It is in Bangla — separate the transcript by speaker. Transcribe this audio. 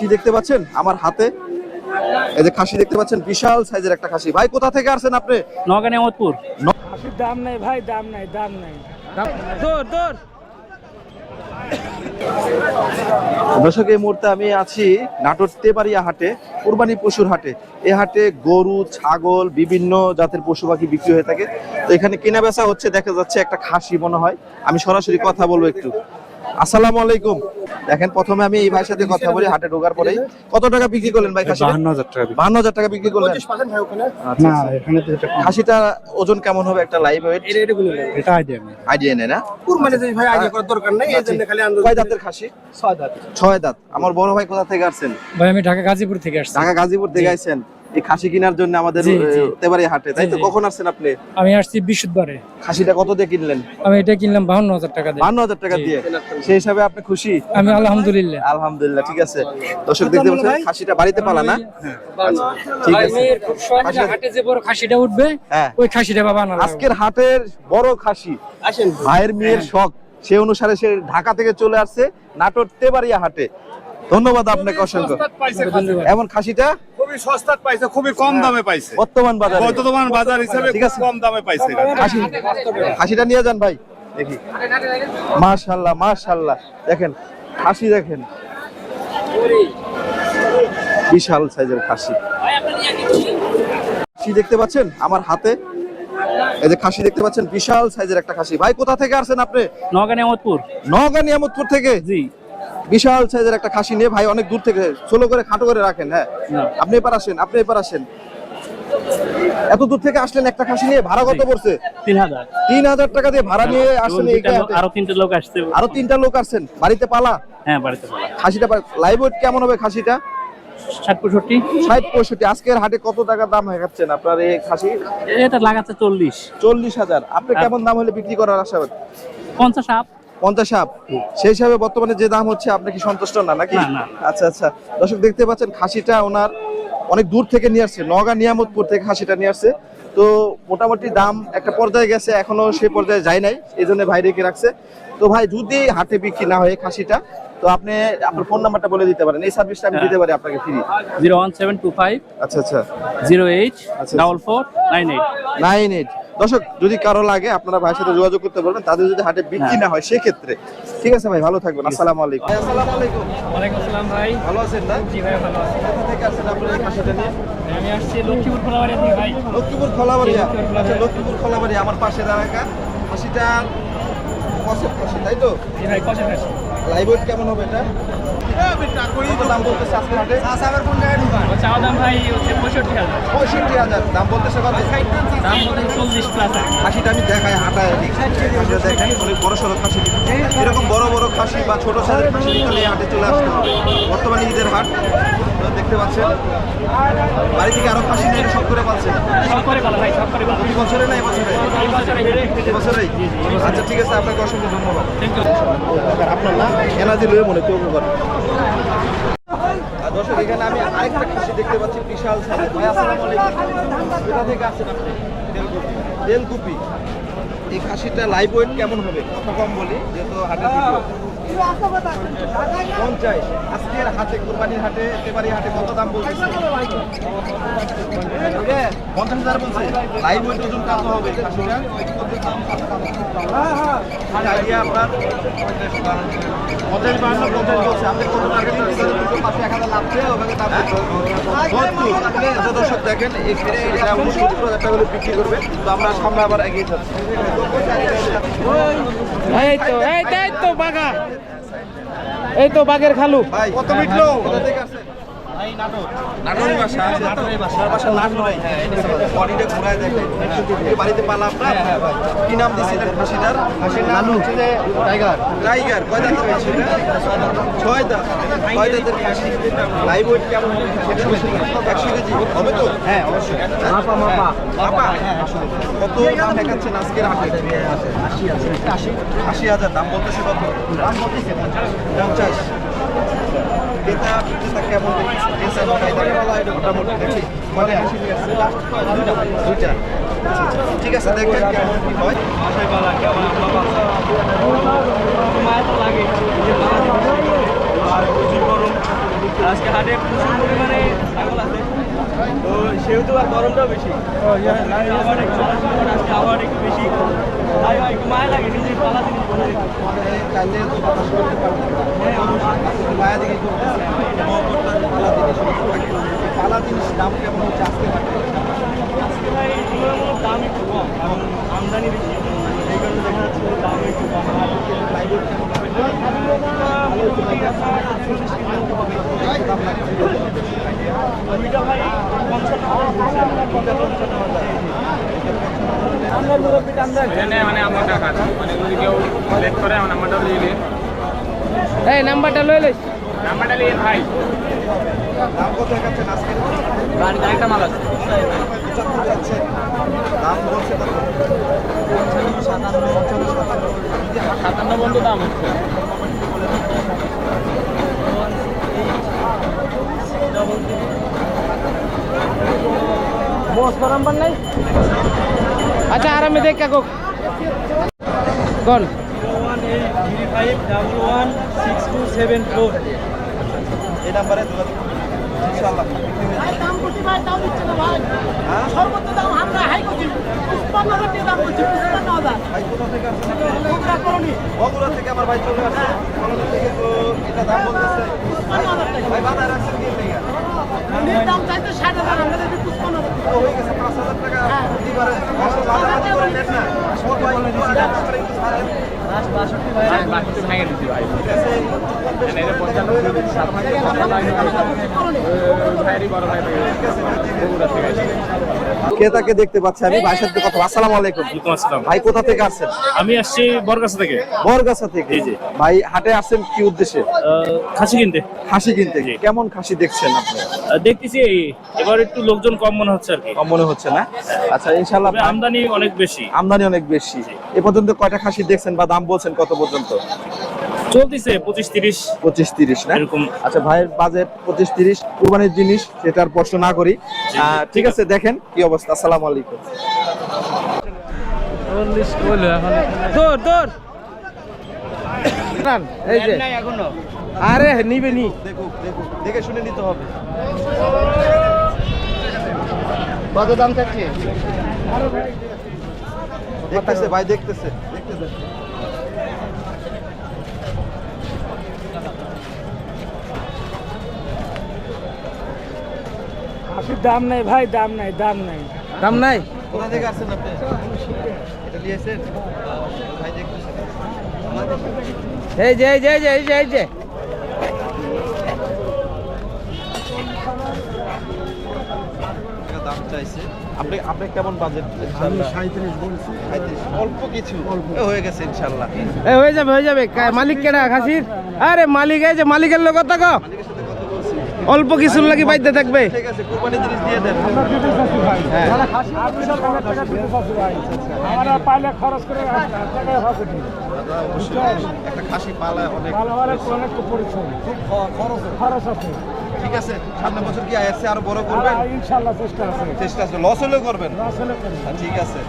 Speaker 1: খাসি দেখতে পাচ্ছেন? আমার হাতে। এই যে খাসি দেখতে পাচ্ছেন বিশাল সাইজের একটা খাসি। ভাই কোথা থেকে আসছেন আপনি?
Speaker 2: নগাঁ নেমতপুর
Speaker 3: দাম নাই ভাই দাম নাই দাম নাই। দৌড় দৌড়।
Speaker 1: দর্শক এই মুহূর্তে আমি আছি নাটোর তেবাড়িয়া হাটে কুরবানি পশুর হাটে। এই হাটে গরু ছাগল বিভিন্ন জাতের পশু পাখি বিক্রি হয়ে থাকে। তো এখানে কেনা বেচা হচ্ছে দেখা যাচ্ছে একটা খাসি মনে হয়। আমি সরাসরি কথা বলব একটু। আসসালামু আলাইকুম। দেখেন প্রথমে আমি এই ভাইয়ের সাথে কথা বলি হাটে ঢোকার পরেই। কত টাকা বিক্রি করলেন ভাই খাসি
Speaker 4: বাহান্ন হাজার টাকা
Speaker 1: বান্ন হাজার টাকা বিক্রি করলেন। আচ্ছা,
Speaker 4: না
Speaker 1: আচ্ছা।
Speaker 4: এখানে তো
Speaker 1: খাসিটা ওজন কেমন হবে একটা লাইভ ওয়েট
Speaker 4: এটা আইডিয়া নেই।
Speaker 1: আইডিয়া নেই। না?
Speaker 5: কুরবানি যদি ভাই আগে করার দরকার নাই এই জন্য খালি আন্দাজ
Speaker 1: কয় দাঁতের খাসি?
Speaker 5: ছয় দাঁত।
Speaker 1: ছয় দাঁত। আমার বড় ভাই কোথা থেকে আসছেন?
Speaker 3: ভাই আমি ঢাকা গাজীপুর থেকে আসছি।
Speaker 1: ঢাকা গাজীপুর থেকে আইছেন এই খাসি কেনার জন্য আমাদের। তেবারি হাটে। তাই তো। কখন আসছেন আপনি?
Speaker 3: আমি আসছি বিশুদ্ধবারে।
Speaker 1: খাসিটা কত দিয়ে কিনলেন?
Speaker 3: আমি এটা কিনলাম বাহান্ন হাজার টাকা দিয়ে।
Speaker 1: বান্ন হাজার টাকা দিয়ে? সেই হিসাবে আপনি খুশি?
Speaker 3: আমি আলহামদুলিল্লাহ।
Speaker 1: আলহামদুলিল্লাহ ঠিক আছে। দর্শক দেখতে পাচ্ছেন খাসিটা বাড়িতে পালা না? আচ্ছা, ঠিক আছে। খাসিটা-
Speaker 3: হাটে যে বড় খাসিটা উঠবে
Speaker 1: হ্যাঁ।
Speaker 3: ওই খাসিটা বাবা না
Speaker 1: আজকের হাটের বড় খাসি।
Speaker 5: আসেন।
Speaker 1: ভাইয়ের মেয়ের শখ। সে অনুসারে সে ঢাকা থেকে চলে আসছে নাটোর তেবাড়িয়া হাটে। ধন্যবাদ আপনাকে অসংখ্য। এমন খাসিটা?
Speaker 4: খুবই সস্তাত পাইছে খুবই কম দামে পাইছে।
Speaker 1: বর্তমান বাজারে।
Speaker 4: বর্তমান বাজার হিসেবে
Speaker 1: ঠিক আছে।
Speaker 4: কম দামে পাইছে
Speaker 1: খাসি। খাসিটা নিয়ে যান ভাই। দেখি। মাশাল্লাহ মাশাল্লাহ। দেখেন খাসি দেখেন। বিশাল সাইজের খাসি। খাসি দেখতে পাচ্ছেন? আমার হাতে। এই যে খাসি দেখতে পাচ্ছেন? বিশাল সাইজের একটা খাসি। ভাই কোথা থেকে আসছেন আপনি?
Speaker 2: নগাঁ নেমতপুর
Speaker 1: নওগাঁ নিয়ামতপুর থেকে?
Speaker 2: জি।
Speaker 1: বিশাল সাইজের একটা খাসি নিয়ে ভাই অনেক দূর থেকে ছোলো করে খাটো করে রাখেন হ্যাঁ? আপনি এবার আসেন আপনি এবার আসেন। এত দূর থেকে আসলেন একটা খাসি নিয়ে ভাড়া কত পড়ছে?
Speaker 2: তিন হাজার।
Speaker 1: তিন হাজার টাকা দিয়ে ভাড়া নিয়ে হাটে।
Speaker 2: আরও তিনটে লোক আসছে।
Speaker 1: আরও তিনটা লোক আসছেন বাড়িতে পালা?
Speaker 2: হ্যাঁ বাড়িতে বলা
Speaker 1: খাসিটা লাইভ ওয়েট কেমন হবে খাসিটা?
Speaker 2: ষাট পঁয়ষট্টি।
Speaker 1: ষাট পঁয়ষট্টি। আজকের হাটে কত টাকা দাম হয়ে যাচ্ছেন আপনার এই খাসি?
Speaker 2: এটা লাগাচ্ছে চল্লিশ।
Speaker 1: চল্লিশ হাজার। আপনি কেমন দাম হলে বিক্রি করার আশা
Speaker 2: পঞ্চাশ আপ।
Speaker 1: পঞ্চাশ আপ সেই হিসাবে বর্তমানে যে দাম হচ্ছে আপনি কি সন্তুষ্ট না নাকি? আচ্ছা আচ্ছা। দর্শক দেখতে পাচ্ছেন খাসিটা ওনার অনেক দূর থেকে নিয়ে আসছে নগা নিয়ামতপুর থেকে খাসিটা নিয়ে আসছে। তো মোটামুটি দাম একটা পর্যায়ে গেছে এখনও সে পর্যায়ে যায় নাই এই জন্য ভাই রেখে রাখছে। তো ভাই যদি হাটে বিক্রি না হয় খাসিটা তো আপনি আপনার ফোন নাম্বারটা বলে দিতে পারেন এই সার্ভিসটা আমি দিতে পারি আপনাকে free
Speaker 2: zero one seven two five
Speaker 1: আচ্ছা আচ্ছা।
Speaker 2: জিরো এইট
Speaker 1: আচ্ছা।
Speaker 2: Double four nine eight.
Speaker 1: Nine eight. দর্শক যদি কারও লাগে আপনারা ভাইয়ের সাথে যোগাযোগ করতে পারবেন। তাদের যদি হাটে বিক্রি না হয় সেক্ষেত্রে। ঠিক আছে ভাই ভালো থাকবেন। আসসালামু আলাইকুম। আসসালামু আলাইকুম।
Speaker 3: ওয়ালাইকুম আসসালাম ভাই।
Speaker 1: ভালো আছেন না?
Speaker 3: জি ভাই ভালো আছি।
Speaker 1: কোথা থেকে আসছেন আপনার এই নিয়ে।
Speaker 3: আমি আসছি লক্ষ্মীপুর খোলাবাড়ি থেকে ভাই।
Speaker 1: লক্ষ্মীপুর খোলাবাড়িয়া আচ্ছা লক্ষ্মীপুর খোলাবাড়ি আমার পাশে এলাকা খাসিটা কষের খাসি তাই তো?
Speaker 3: জি ভাই কষা খাসি
Speaker 1: লাইভ কেমন হবে এটা? দাম বলতেছে আজকে হাটে
Speaker 3: ও চাওয়া দাম ভাই হচ্ছে পঁয়ষট্টি হাজার।
Speaker 1: পঁয়ষট্টি হাজার। দাম বলতেছে কত?
Speaker 3: দাম বলতে চল্লিশ প্লাস আর কি।
Speaker 1: খাসিটা আমি দেখাই হাঁটায় অনেক বড় সড়ো খাসি এরকম বড় বড় খাসি বা ছোট সাইজের খাসি নিতে হাটে চলে আসতে হবে। বর্তমানে ঈদের হাট। দেখতে পাচ্ছেন। বাড়ি থেকে আরও খাসি নিয়ে সব করে পাচ্ছেন এই বছরে না এই বছরে?
Speaker 3: এই বছরে
Speaker 1: এই বছরেই? আচ্ছা ঠিক আছে আপনাকে অসংখ্য ধন্যবাদ। আপনার না এনার্জি লয়ে মনে আর দর্শক এখানে আমি আরেকটা খাসি দেখতে পাচ্ছি বিশাল সাইজের ভাই আসসালামু আলাইকুম। কোথা থেকে আসছেন আপনি? তেলকুপি। তেলকুপি। এই খাসিটা লাইভ ওয়েট কেমন হবে? কথা কম বলি যেহেতু হাটে পঞ্চাশ। আজকের হাটে, কোরবানির হাটে হাটে কত দাম বলতেছে পঞ্চাশ হাজার বলছে। লাইভ ওয়েট ওজন হবে। আপনার বলছে। আপনি কত এক হাজার লাভ আচ্ছা দর্শক দেখেন এটা বিক্রি করবে। তো আমরা সামনে আবার এগিয়ে যাচ্ছি।
Speaker 3: এই তো বাঘের খালু।
Speaker 1: কত মিটলো? কোথা থেকে আসছেন নাটোরের বাসা বাসা বাসা নাটোরে বডিটা ঘুরায় দেখেন। বাড়িতে পালা আপনার? কি নাম দিয়েছিলেন খাসিটার খাসির নাম হচ্ছে যে টাইগার। টাইগার। কয় ছয় দাঁত। ছয় দাঁতের খাসি লাইভ ওয়েট কেমন? হবে একশো কেজি। হবে তো? হ্যাঁ অবশ্যই। মাপা মাপা। মাপা? কত দাম দেখাচ্ছেন আজকের হাটে? আশি আশি আশি? হাজার। দাম বলতেছে কত? দাম বলতেছে পঞ্চাশ। কেমন মোটামুটি দেখি। মানে দুইটা দুইটা। আচ্ছা, আচ্ছা। ঠিক আছে দেখবেন কেমন কি হয়। আজকে হাটে প্রচুর পরিমাণে ছাগল আছে। তো সেহেতু আর গরমটাও বেশি। আবার একটু আজকে আবার একটু বেশি। তাই একটু মায়া লাগে নিজের পালা জিনিস বলে কালকে তো বাতাস করতে পারবেন হ্যাঁ অবশ্যই মায়া করতেছে পালা জিনিস পালা জিনিস দাম কেমন হচ্ছে? আজকে আজকে ভাই তুলনামূলক দাম একটু কম কারণ আমদানি বেশি। এই কারণে দেখা যাচ্ছে দাম একটু কম। দুইটা ভাই পঞ্চান্ন পঞ্চান্ন
Speaker 3: মানে আমার টাকা মানে যদি কেউ লেট করে আমার নাম্বারটা দিয়ে দিন এই নাম্বারটা লই লইস। নাম্বারটা নিয়ে ভাই।
Speaker 1: দাম কত দেখাচ্ছেন আজকে?
Speaker 3: আরেকটা মাল আছে।
Speaker 1: দাম বলছে কত? সাতান্ন সাতান্ন
Speaker 3: বন্ধু দাম হচ্ছে। বস নাম্বার নাই? আচ্ছা আরামে দেখ কাকু। কোন
Speaker 1: one eight three five double one six two seven four. এই নাম্বারে যোগাযোগ হয়ে যাবে।
Speaker 6: দাম করতে ভাই দাম দিচ্ছে না ভাই।
Speaker 1: হ্যাঁ?
Speaker 6: সর্বোচ্চ দাম আমরা হাই করছি। হাজার টাকা দাম করছি পঞ্চান্ন হাজার
Speaker 1: ভাই কোথা থেকে বগুড়া থেকে আমার ভাই চলে আসছে। থেকে তো এটা দাম বলতেছে।
Speaker 6: হাজার টাকা।
Speaker 1: ভাই বাজার রাখছেন কি থেকে
Speaker 6: মন্ডির দাম চাইতে ষাট হাজার আমরা হাজার টাকা
Speaker 1: হয়ে গেছে পাঁচ হাজার টাকা নেন না। একটু ছাড়েন
Speaker 3: Bye.
Speaker 1: Bye. Bye.
Speaker 3: এটা পঞ্চান্ন ভাইয়েরই বড় ভাই
Speaker 1: ক্রেতাকে দেখতে পাচ্ছি আমি? ভাইয়ের সাথে কথা আসসালামু আলাইকুম।
Speaker 7: আসসালাম।
Speaker 1: ভাই কোথা থেকে আসছেন?
Speaker 7: আমি আসছি বরগাছা থেকে।
Speaker 1: বরগাছা থেকে?
Speaker 7: জি।
Speaker 1: ভাই হাটে আসছেন কি উদ্দেশ্যে?
Speaker 7: খাসি কিনতে।
Speaker 1: খাসি কিনতে। কেমন খাসি দেখছেন আপনি?
Speaker 7: দেখতেছি এবার একটু লোকজন কম মনে হচ্ছে আর কি।
Speaker 1: কম মনে হচ্ছে না? আচ্ছা
Speaker 7: আমদানি অনেক বেশি।
Speaker 1: আমদানি অনেক বেশি। এ পর্যন্ত কয়টা খাসি দেখছেন বা দাম বলছেন কত পর্যন্ত?
Speaker 7: চলতেছে পঁচিশ তিরিশ।
Speaker 1: পঁচিশ তিরিশ না?
Speaker 7: এরকম।
Speaker 1: আচ্ছা ভাইয়ের বাজেট পঁচিশ তিরিশ কুরবানির জিনিস সেটার প্রশ্ন না করি। ঠিক আছে দেখেন কি অবস্থা আসসালামু আলাইকুম।
Speaker 3: এই যে। আরে নিবে নি।
Speaker 1: দেখে শুনে নিতে হবে।
Speaker 3: কত দাম চাচ্ছে?
Speaker 1: দেখতেছে ভাই দেখতেছে। দেখতেছে।
Speaker 3: দাম নাই ভাই দাম নাই দাম নাই। দাম নাই?
Speaker 1: কোথা থেকে আসছেন আপনি? এটা নিয়েছেন ভাই দেখতেছে
Speaker 3: এই যে এই যে এই যে এই যে এই যে।
Speaker 1: দাম চাইছে। আপনি আপনি কেমন বাজেট আমি সাঁত্রিশ বলছি। অল্প কিছু। এ, হয়ে গেছে ইনশাল্লাহ।
Speaker 3: এই হয়ে যাবে হয়ে যাবে। মালিক কেডা? খাসির আরে মালিক এই যে মালিকের লোক গো
Speaker 1: মালিকের সাথে কথা বলছি
Speaker 3: অল্প কিছুর লাগি বাইতে থাকবে।
Speaker 1: ঠিক আছে ঠিক আছে সামনে বছর কি আসছে আরও বড় করবেন?
Speaker 3: ইনশাল্লাহ চেষ্টা আছে।
Speaker 1: চেষ্টা আছে লস হলেও করবেন। ঠিক আছে।